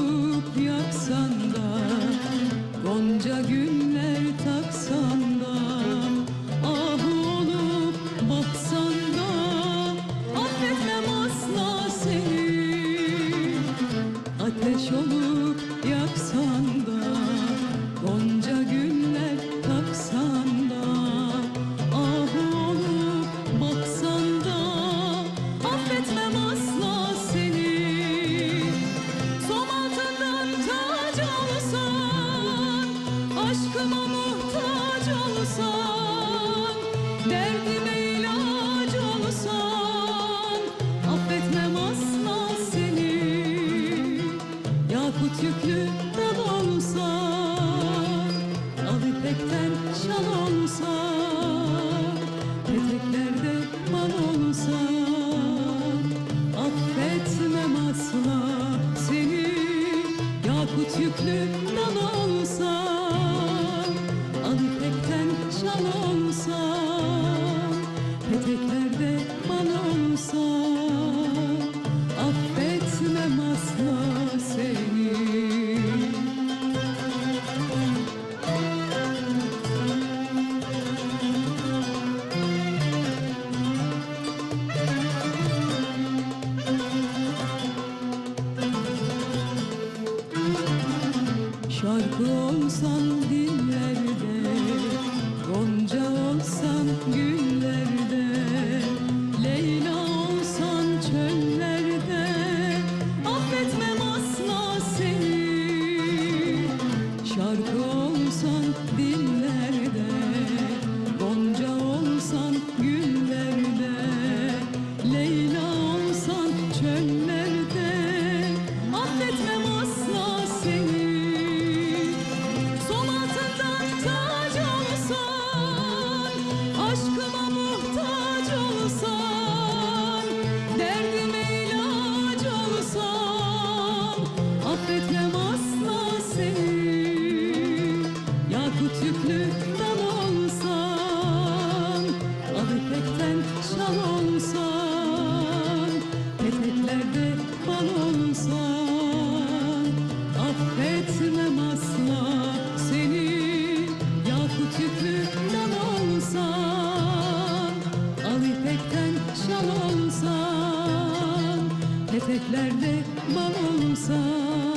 Tutup yaksan da Gonca günler taksan olsan Derdime ilaç Affetmem asla seni. Yakut yüklü dal olsan Al ipekten şal olsan Peteklerde bal olsan Şarkı olsam dillerde Gonca olsam güllerde Leyla olsam çöllerde Affetmem asla seni. Şarkı olsam dillerde eteklerde bal olsa